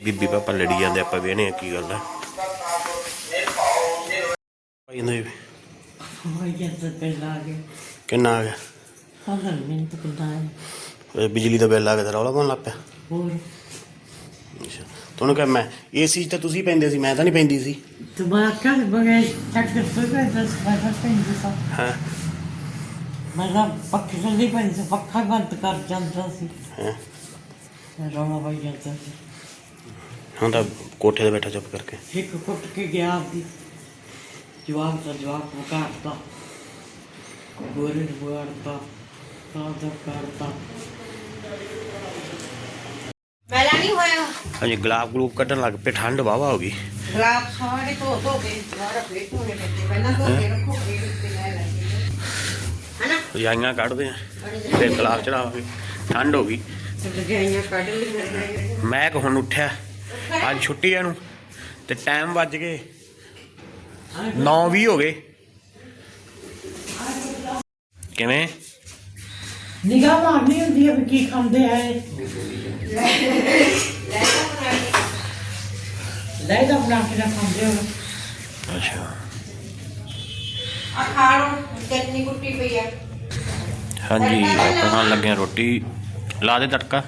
ਬੀਬੀ ਪਾਪਾ ਲੜੀ ਜਾਂਦੇ ਆਪਾਂ ਵੇਹਣੇ ਕੀ ਗੱਲ ਆ? ਬਿਜਲੀ ਦਾ ਬਿੱਲ ਆ ਗਿਆ ਰੌਲਾ ਪਾਉਣ ਲੱਗ ਪਿਆ। ਅੱਛਾ ਮੈਂ ਇਹ ਤਾਂ ਤੁਸੀਂ ਪੈਂਦੇ ਸੀ ਮੈਂ ਤਾਂ ਨਹੀਂ ਪੈਂਦੀ ਸੀ। ਹਾਂ। ਮੇਰਾ ਪੱਖੇ ਚੱਲਦੀ ਪੈਂਦੀ ਪੱਖਾ ਬੰਦ ਕਰ ਜਾਂਦਾ ਸੀ। ਹਾਂ। ਰੌਲਾ ਪਾਈ ਜਾਂਦਾ ਸੀ। ਹਾਂ ਤਾਂ ਕੋਠੇ ਤੇ ਬੈਠਾ ਚੁੱਪ ਕਰਕੇ। ਇੱਕ ਕੁੱਟ ਕੇ ਗਿਆ ਆਪਦੀ। ਜਵਾਬ ਦਾ ਜਵਾਬ ਮੁਕਾਰਤਾ ਗੋਰੇ ਨੂੰ ਮੁਕਾਰਤਾ ਤਾਂ ਦਾ ਕਰਤਾ। ਪਹਿਲਾਂ ਨਹੀਂ ਹੋਇਆ? ਹਾਂਜੀ ਗੁਲਾਬ ਗਲੂਬ ਕੱਢਣ ਲੱਗ ਪਏ ਠੰਡ ਵਾਵਾ ਹੋ ਗਈ। ਗਲਾਬ ਰਜਾਈਆਂ ਕੱਢਦੇ ਆ ਫਿਰ ਗੁਲਾਬ ਚੜਾਵਾਂਗੇ ਠੰਡ ਹੋ ਗਈ। ਰਜਾਈਆਂ ਕੱਢ ਲਈਆਂ। ਮੈਂ ਕਿ ਉੱਠਿਆ? ਅੱਜ ਛੁੱਟੀ ਆ ਨੂੰ ਤੇ ਟਾਈਮ ਵੱਜ ਗਏ। 9:20 ਹੋ ਗਏ। ਕਿਵੇਂ? ਨਿਗਾਹ ਮਾਰਨੀ ਹੁੰਦੀ ਹੈ ਵੀ ਕੀ ਖਾਂਦੇ ਆ ਇਹ। ਲੈ ਤਾਂ ਬਣਾ ਕੇ ਨਾ ਖਾਂਦੇ ਹੋ ਅੱਛਾ। ਆ ਖਾ ਲਓ ਚਟਨੀ ਕੁੱਟੀ ਪਈ ਆ। ਹਾਂਜੀ ਆਪਾਂ ਖਾਣ ਲੱਗੇ ਰੋਟੀ। ਲਾ ਦੇ ਤੜਕਾ।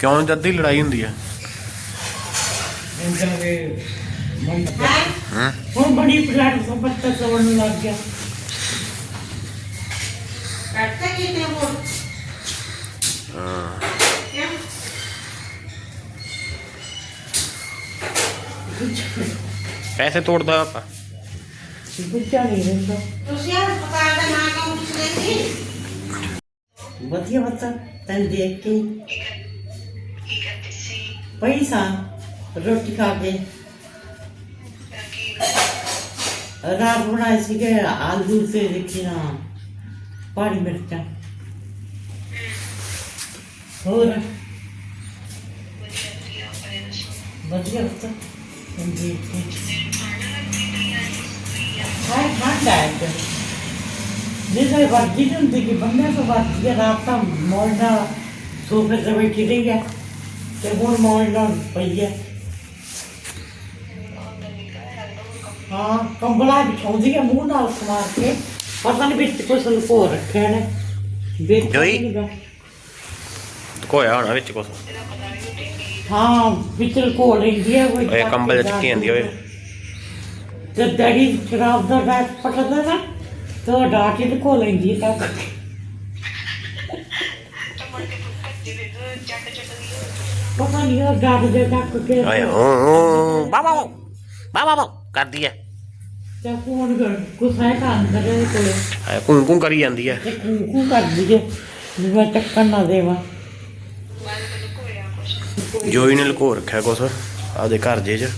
ਕਿਉਂ? ਜਦ ਦੀ ਲੜਾਈ ਹੁੰਦੀ ਆ। ਇਹਨਾਂ ਦੇ ਮਨ ਹੈ। ਹਾਂ ਹੁਣ ਬੜੀ ਪਲਾਟ ਤੋਂ ਬੱਤਾ ਸਵਣ ਲੱਗ ਗਿਆ। ਕੱਟਦਾ ਕੀ ਤੇ ਹੋਰ? ਹਾਂ। ਕਿਉਂ? ਪੈਸੇ ਤੋੜਦਾ ਆਪਾਂ। ਗੁੱਜਾ ਨਹੀਂ ਰਹਿੰਦਾ। ਤੁਸੀਂ ਪਕਾਰ ਦਾ ਨਾਂ ਕਿਉਂ ਪੁੱਛਦੇ ਸੀ? ਵਧੀਆ ਬੱਤਾ ਤੈਨੂੰ ਦੇਖ ਕੇ। ਪੈਸਾ ਰੋਟੀ ਖਾ ਕੇ। ਰਾਤ ਬਣਾਏ ਸੀਗੇ ਆਲੂ ਤੇ ਦੇਖੀ ਨਾ, ਪਾਣੀ ਮਿਰਚਾਂ। ਹੋਰ? ਵਧੀਆ ਬੱਤਾ ਤੈਨੂੰ ਦੇਖ ਠੰਡਾ ਹੈ ਇੱਧਰ। ਵਰਜੀ ਹੁੰਦੀ ਕਿ ਬੰਦੇ ਤੋਂ ਵਰਜੀ ਰਾਤ ਤਾਂ ਮੌਲਣਾ ਸੋਫੇ ਤੇ ਬੈਠੀ ਰਹੀ ਹੈ ਤੇ ਹੁਣ ਮੌਲਣਾ ਪਈ ਹੈ। ਹਾਂ ਕੰਬਲਾ ਬਿਛਾਉਂਦੀ ਹੈ ਮੂੰਹ ਨਾਲ ਸਮਾਰ ਕੇ। ਪਤਾ ਨਹੀਂ ਵਿੱਚ ਕੁਛ ਲੁਕੋ ਰੱਖਿਆ ਨੇ ਵਿੱਚ ਜੋਈ? ਕੋਇਆ ਹੋਣਾ ਵਿੱਚ ਕੁਛ। ਹਾਂ ਵਿੱਚ ਲੁਕੋ ਲੈਂਦੀ ਹੈ ਕੋਈ ਓਏ ਕੰਬਲ ਚ ਕੀ ਜਾਂਦੀ ਓਏ ਤੇ ਡੈਡੀ ਸ਼ਰਾਬ ਦਾ ਬੈਗ ਪਟਦਾ ਨਾ ਤੇ ਉਹ ਡਾਟ ਹੀ ਲੁਕੋ ਲੈਂਦੀ ਹੈ ਤਾਂ ਪਤਾ ਨਹੀਂ ਉਹ ਡਾਟ ਦੇ ਤੱਕ ਕੇ ਓਏ ਓ ਬਾਬਾ ਬਾਬਾ ਕਰਦੀ ਐ। ਤੇ ਫੋਨ ਕਰ ਗੁੱਸਾ ਹੈ ਤਾਂ ਅੰਦਰ ਦੇ ਕੋਲੇ। ਐ ਕੁੰ ਕੁੰ ਕਰੀ ਜਾਂਦੀ ਐ। ਤੇ ਕੂ ਕੂ ਕਰਦੀ ਜੇ ਵੀ ਮੈਂ ਟੱਕਰ ਨਾ ਦੇਵਾਂ। ਜੋਈ ਨੇ ਲੁਕੋ ਰੱਖਿਆ ਕੁਛ ਘਰ ਜੇ ਚ।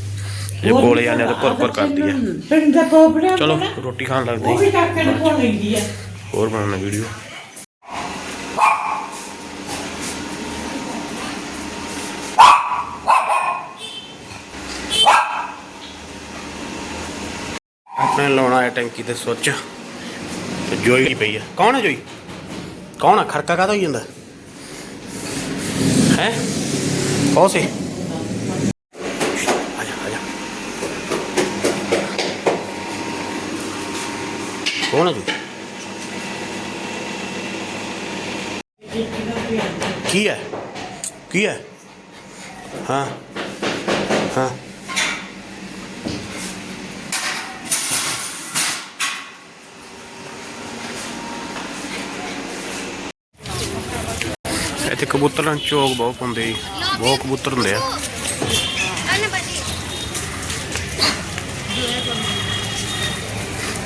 ਜੇ ਕੋਲੇ ਜਾਂਦੇ ਆ ਤਾਂ ਕੁਰ ਕੁਰ ਕਰਦੀ ਐ। ਪਿੰਡ ਦਾ ਕੋਪੜਿਆ ਚਲੋ ਰੋਟੀ ਖਾਣ ਉਹ ਲੱਗਦੇ ਵੀ ਲੈਂਦੀ ਹੋਰ ਬਣਾਉਣਾ ਵੀਡੀਓ? ਲਾਉਣਾ ਹੈ ਟੈਂਕੀ ਤੇ ਸੁੱਚ। ਤੇ ਜੋਈ ਪਈ ਆ। ਕੌਣ ਹੈ ਜੋਈ? ਕੌਣ ਆ? ਖੜਕਾ ਕਾਹਦਾ ਹੋਈ ਜਾਂਦਾ? ਹੈ? ਕੌਣ ਸੀ? ਕੌਣ ਹੈ ਜੋਈ? ਕੀ ਹੈ ਕੀ ਹੈ ਹਾਂ। ਹਾਂ। ਇੱਥੇ ਕਬੂਤਰਾਂ ਨੂੰ ਚੋਗ ਬਹੁਤ ਪਾਉਂਦੇ ਜੀ। ਬਹੁਤ ਕਬੂਤਰ ਹੁੰਦੇ ਆ।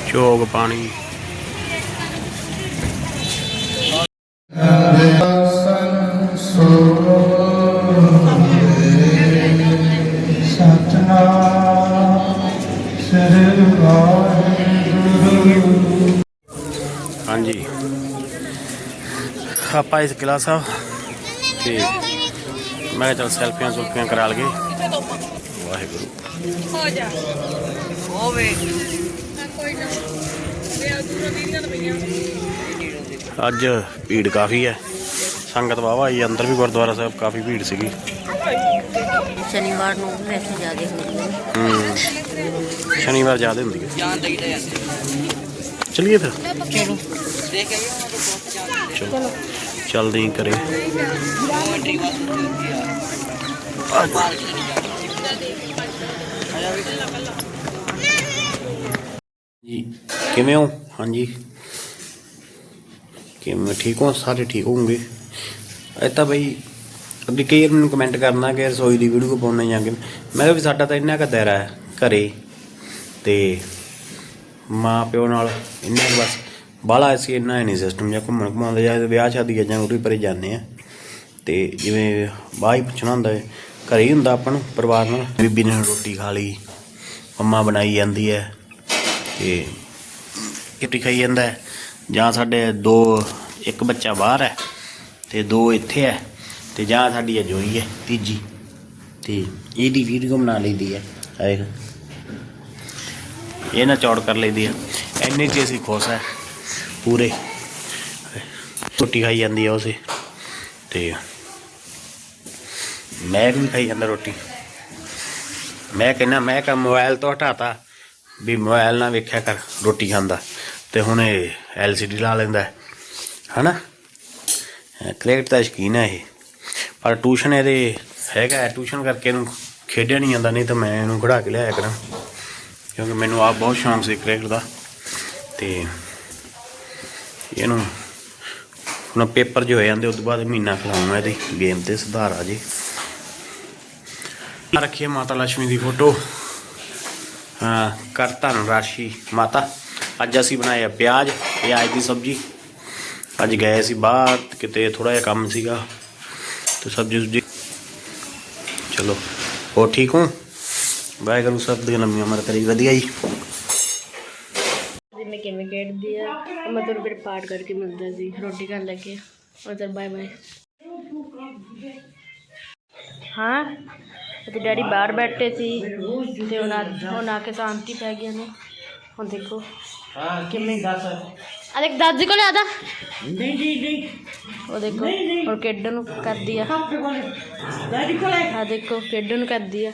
ਚੋਗ ਪਾਣੀ। ਹਾਂਜੀ। ਆਪਾਂ ਇਸ ਕਿਲਾ ਸਾਹਿਬ ਤੇ ਮੈਂ ਕਿਹਾ ਚੱਲ ਸੈਲਫੀਆਂ ਸੁਲਫੀਆਂ ਕਰਾ ਲਈਏ ਵਾਹਿਗੁਰੂ ਅੱਜ ਭੀੜ ਕਾਫੀ ਹੈ ਸੰਗਤ ਵਾਵਾ ਆਈ ਅੰਦਰ ਵੀ ਗੁਰਦੁਆਰਾ ਸਾਹਿਬ ਕਾਫੀ ਭੀੜ ਸੀਗੀ ਸ਼ਨੀਵਾਰ ਨੂੰ ਵੈਸੇ ਜ਼ਿਆਦਾ ਹੁੰਦੀ ਹੈ ਹੂੰ ਸ਼ਨੀਵਾਰ ਜ਼ਿਆਦਾ ਹੁੰਦੀ ਹੈ ਚਲਿਏ ਫਿਰ ਚਲੋ ਚਲੋ ਚੱਲਦੇ ਕਰੇ ਜੀ, ਕਿਵੇਂ ਹੋ? ਹਾਂਜੀ। ਕਿਵੇਂ? ਠੀਕ ਹੋ? ਸਾਰੇ ਠੀਕ ਹੋਗੇ ਇਹ ਤਾਂ ਬਈ, ਅੱਗੇ ਕਈ ਮੈਨੂੰ ਕਮੈਂਟ ਕਰਨਾ ਕਿ ਰਸੋਈ ਦੀ ਵੀਡੀਓ ਪਾਉਣੇ ਜਾਂ ਕਿ ਮੈਂ ਕਿਹਾ ਵੀ ਸਾਡਾ ਤਾਂ ਇੰਨਾ ਕੁ ਦਾਇਰਾ ਹੈ ਘਰੇ ਤੇ ਮਾਂ ਪਿਓ ਨਾਲ ਇੰਨਾ ਕੁ ਬਸ ਬਾਹਲਾ ਅਸੀਂ ਇੰਨਾ ਹੀ ਨਹੀਂ ਸਿਸਟਮ ਜਾਂ ਘੁੰਮਣ ਘੁੰਮਾਉਂਦੇ ਜਾਂ ਵਿਆਹ ਸ਼ਾਦੀ ਜਾਂ ਉਰੀ ਪਰੇ ਜਾਂਦੇ ਆ। ਤੇ ਜਿਵੇਂ ਬਾਹਰ ਹੀ ਪੁੱਛਣਾ ਹੁੰਦਾ ਹੈ, ਘਰੇ ਹੀ ਹੁੰਦਾ ਆਪਾਂ ਨੂੰ ਪਰਿਵਾਰ ਨਾਲ। ਬੀਬੀ ਨੇ ਰੋਟੀ ਖਾ ਲਈ, ਮੰਮਾ ਬਣਾਈ ਜਾਂਦੀ ਹੈ, ਤੇ ਰੋਟੀ ਖਾਈ ਜਾਂਦਾ ਹੈ। ਜਾਂ ਸਾਡੇ ਦੋ, ਇੱਕ ਬੱਚਾ ਬਾਹਰ ਹੈ ਤੇ ਦੋ ਇੱਥੇ ਹੈ ਤੇ ਜਾਂ ਸਾਡੀ ਅਜੋਈ ਹੈ, ਤੀਜੀ। ਤੇ ਇਹਦੀ ਵੀਡੀਓ ਬਣਾ ਲਈਦੀ ਹੈ ਆਏਗਾ ਇਹ ਨਾ ਚੌੜ ਕਰ ਲਈਦੀ ਹੈ। ਐਨੇ ਚ ਅਸੀਂ ਖੁਸ਼ ਹੈ। ਪੂਰੇ। ਰੋਟੀ ਖਾਈ ਜਾਂਦੀ ਆ ਉਸੇ। ਤੇ ਮੈਂ ਵੀ ਖਾਈ ਜਾਂਦਾ ਰੋਟੀ। ਮੈਂ ਕਹਿੰਦਾ, ਮੈਂ ਕਾ ਮੋਬਾਈਲ ਤੋਂ ਹਟਾਤਾ ਵੀ ਮੋਬਾਈਲ ਨਾ ਵੇਖਿਆ ਕਰ ਰੋਟੀ ਖਾਂਦਾ ਤੇ ਹੁਣ ਇਹ ਐਲਸੀਡੀ ਲਾ ਲੈਂਦਾ। ਹੈ। ਹਨਾ ਕ੍ਰਿਕਟ ਦਾ ਸ਼ੌਕੀਨ ਹੈ ਇਹ। ਪਰ ਟਿਊਸ਼ਨ ਇਹਦੇ ਹੈਗਾ ਟਿਊਸ਼ਨ ਕਰਕੇ ਇਹਨੂੰ ਖੇਡਿਆ ਨਹੀਂ ਜਾਂਦਾ, ਨਹੀਂ ਤਾਂ ਮੈਂ ਇਹਨੂੰ ਖੜਾ ਕੇ ਲਿਆਇਆ ਕਰਾਂ। ਕਿਉਂਕਿ ਮੈਨੂੰ ਆਪ ਬਹੁਤ ਸ਼ੌਂਕ ਸੀ ਕ੍ਰਿਕਟ ਦਾ। ਤੇ ਇਹਨੂੰ ਹੁਣ ਪੇਪਰ ਜੋ ਹੋ ਜਾਂਦੇ ਉਸ ਤੋਂ ਬਾਅਦ ਮਹੀਨਾ ਖਲਾਉਣਾ ਇਹਦੀ ਗੇਮ ਤੇ ਸੁਧਾਰ ਆ ਜੇ। ਰੱਖੀਏ ਮਾਤਾ ਲక్ష్ਮੀ ਦੀ ਫੋਟੋ ਹਾਂ, ਕਰ ਧਨ ਰਾਸ਼ੀ ਮਾਤਾ। ਅੱਜ ਅਸੀਂ ਬਣਾਇਆ ਪਿਆਜ਼ ਪਿਆਜ਼ ਦੀ ਸਬਜ਼ੀ। ਅੱਜ ਗਏ ਸੀ ਬਾਹਰ, ਕਿਤੇ ਥੋੜਾ ਜਿਹਾ ਕੰਮ ਸੀਗਾ। ਤੇ ਸਬਜ਼ੀ ਸੁਬਜ਼ੀ ਚਲੋ ਹੋ ਠੀਕ ਹੋ? ਵਾਹਿਗੁਰੂ ਸਾਹਿਬ ਦੀ ਲੰਮੀ ਉਮਰ ਕਰੀ, ਵਧੀਆ ਜੀ। ਕਿਵੇਂ ਖੇਡਦੀ ਆ? ਮੈਂ ਤੁਹਾਨੂੰ ਫਿਰ ਪਾਠ ਕਰਕੇ ਮਿਲਦਾ ਸੀ ਰੋਟੀ ਖਾਣ ਲੱਗੇ ਚਲ ਬਾਏ ਬਾਏ ਹਾਂ ਤੇ ਡੈਡੀ ਬਾਹਰ ਬੈਠੇ ਸੀ ਤੇ ਉਹਨਾਂ ਹੁਣ ਆ ਕੇ ਸ਼ਾਂਤੀ ਪੈ ਗਈ ਨੇ ਹੁਣ ਦੇਖੋ ਹਾਂ ਕਿਵੇਂ? ਦੱਸ? ਆ ਦੇਖ ਦਾਦੀ ਕੋਲ ਆਦਾ ਨਹੀਂ ਨਹੀਂ ਨਹੀਂ। ਉਹ ਦੇਖੋ ਹੁਣ ਖੇਡਣ ਨੂੰ ਕਰਦੀ ਆ। ਪਾਪੇ ਕੋਲੇ ਆ ਦੇਖੋ ਖੇਡਣ ਨੂੰ ਕਰਦੀ ਆ।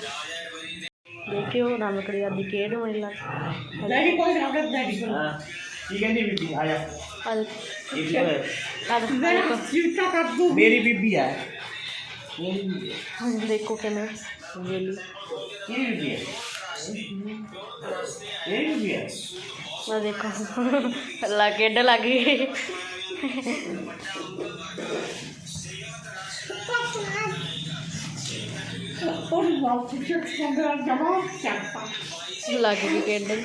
ਦੇਖਿਓ ਰਾਮਕੜੀ ਆਦੀ ਖੇਡ ਮੈਨੂੰ ਲੱਗ। ਡੈਡੀ ਕੋਲੇ ਰਾਗਤ ਡੈਡੀ ਕੋਲੇ। ਹਾਂ ਕੀ ਕਹਿੰਦੀ ਬੀਬੀ? ਆ ਜਾ। ਆ ਦੇਖ ਇਹ ਆ ਦੇਖ- ਆ ਦੇਖੋ ਚਿੰਤਾ ਕਰ ਦੂੰ ਮੇਰੀ ਬੀਬੀ ਹੈ ਹੁਣ ਦੇਖੋ ਕਿਵੇਂ ਵੇਲੀ। ਇਹ ਬੀਬੀ ਹੈ ਇਹ ਬੀਬੀ ਹੈ ਆ ਦੇਖੋ ਲਾ ਖੇਡ ਲੱਗ ਲੱਗ ਗਈ ਖੇਡਣ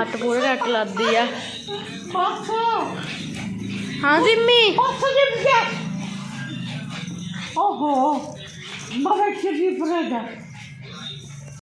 ਅੱਟ ਪੂਰੇ ਰੱਟ ਲੱਦੀ ਆ। ਹਾਂ ਸਿੰਮੀ। ਪਾਪਾ ਜੀ ਬਿਆ ਓਹੋ ਬਰਦਾ